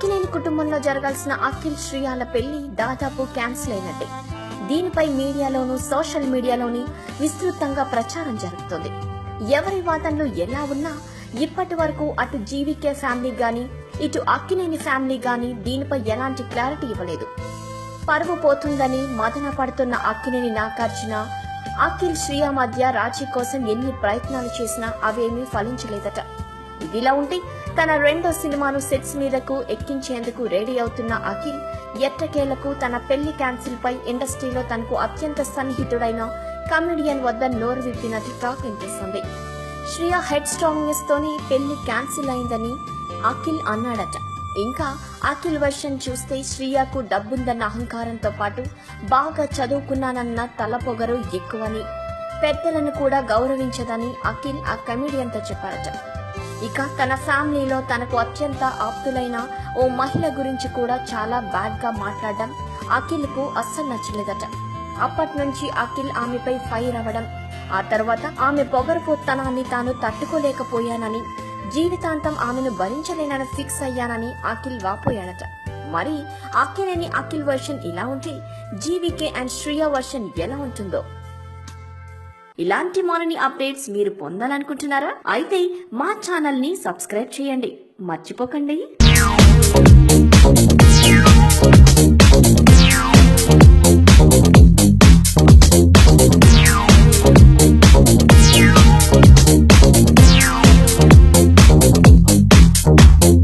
అక్కినేని కుటుంబంలో జరగాల్సిన అఖిల్ శ్రీయాల పెళ్ళి దాదాపు క్యాన్సిల్ అయినట్టే. దీనిపై మీడియాలోను సోషల్ మీడియాలోని విస్తృతంగా ప్రచారం జరుగుతుంది. ఎవరి వాదనలు ఎలా ఉన్నా ఇప్పటి వరకు అటు జీవికే ఫ్యామిలీ గాని ఇటు అక్కినేని ఫ్యామిలీ గాని దీనిపై ఎలాంటి క్లారిటీ ఇవ్వలేదు. పరువు పోతుందని మదన పడుతున్న అక్కినేని నాగార్జున అఖిల్ శ్రీయా మధ్య రాజీ కోసం ఎన్ని ప్రయత్నాలు చేసినా అవేమీ ఫలించలేదట. ఇదిలా ఉంటే తన రెండో సినిమాను సెట్స్ మీదకు ఎక్కించేందుకు రెడీ అవుతున్న అఖిల్ ఎట్టకేలకు తన పెళ్ళి క్యాన్సిల్ పై ఇండస్ట్రీలో తనకు అత్యంత సన్నిహితుడైన కమెడియన్ వద్ద నోరు విప్పినట్టు టాక్ వినిపిస్తుంది. శ్రియ హెడ్ స్ట్రాంగ్నెస్ తోనే పెళ్ళి క్యాన్సిల్ అయిందని అఖిల్ అన్నాడట. ఇంకా అఖిల్ వర్షన్ చూస్తే శ్రియకు డబ్బుందన్న అహంకారంతో పాటు బాగా చదువుకున్నానన్న తలపొగరు ఎక్కువని పెద్దలను కూడా గౌరవించదని అఖిల్ ఆ కమెడియన్తో చెప్పారట ఇక తన ఫ్యామిలీలో తనకు అత్యంత ఆప్తులైన ఓ మహిళ గురించి కూడా చాలా బ్యాడ్గా మాట్లాడడం అఖిల్కు అస్సలు నచ్చలేదట. అప్పటి నుంచి అఖిల్ ఆమెపై ఫైర్ అవ్వడం ఆ తర్వాత ఆమె పొగరుపోతనాన్ని తాను తట్టుకోలేకపోయానని జీవితాంతం ఆమెను భరించలేనని ఫిక్స్ అయ్యానని అఖిల్ వాపోయాడట. మరి అఖిలేని అఖిల్ వర్షన్ ఇలా ఉంటే జీవికే అండ్ శ్రియ వర్షన్ ఎలా ఉంటుందో? ఇలాంటి మరిన్ని అప్డేట్స్ మీరు పొందాలనుకుంటున్నారా? అయితే మా ఛానల్ని సబ్స్క్రైబ్ చేయండి. మర్చిపోకండి.